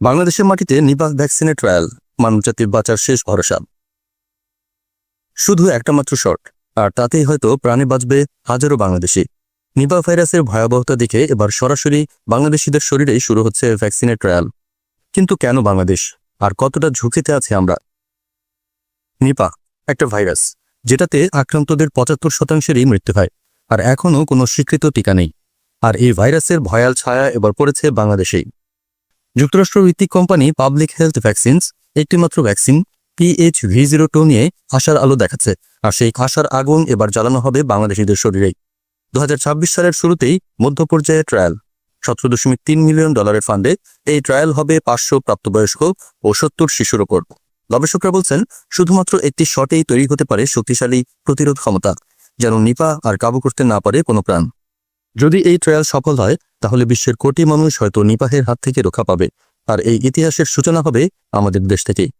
বাংলাদেশের মাটিতে নিপাহ ভ্যাকসিনের ট্রায়াল মানবজাতির বাঁচার শেষ ভরসা। শুধু একটা মাত্র শট আর তাতেই হয়তো প্রাণে বাঁচবে হাজারো বাংলাদেশি। নিপা ভাইরাসের ভয়াবহতা দেখে এবার সরাসরি বাংলাদেশিদের শরীরেই শুরু হচ্ছে ভ্যাকসিনের ট্রায়াল কিন্তু কেন বাংলাদেশ? আর কতটা ঝুঁকিতে আছে আমরা? নিপা, একটা ভাইরাস, যেটাতে আক্রান্তদের পঁচাত্তর শতাংশেরই মৃত্যু হয়, আর এখনও কোনো স্বীকৃত টিকা নেই। আর এই ভাইরাসের ভয়াল ছায়া এবার পড়েছে বাংলাদেশেই। যুক্তরাষ্ট্র ভিত্তিক কোম্পানি পাবলিক হেলথ ভ্যাকসিনস, একটিমাত্র vaccine PH V zero two নিয়ে আশার আলো দেখাচ্ছে। আর সেই আশার আগুন এবার জ্বালানো হবে বাংলাদেশিদের শরীরেই। দু হাজার ছাব্বিশ সালের শুরুতেই মধ্য পর্যায়ে ট্রায়াল। সতেরো দশমিক তিন মিলিয়ন ডলারের ফান্ডে এই ট্রায়াল হবে পাঁচশো প্রাপ্তবয়স্ক ও সত্তর শিশুর ওপর। গবেষকরা বলছেন, শুধুমাত্র একটি শটেই তৈরি হতে পারে শক্তিশালী প্রতিরোধ ক্ষমতা, যেন নিপা আর কাবু করতে না পারে কোনো প্রাণ। যদি এই ট্রায়াল সফল হয়, তাহলে বিশ্বের কোটি মানুষ হয়তো নিপাহের হাত থেকে রক্ষা পাবে। আর এই ইতিহাসের সূচনা হবে আমাদের দেশ থেকেই।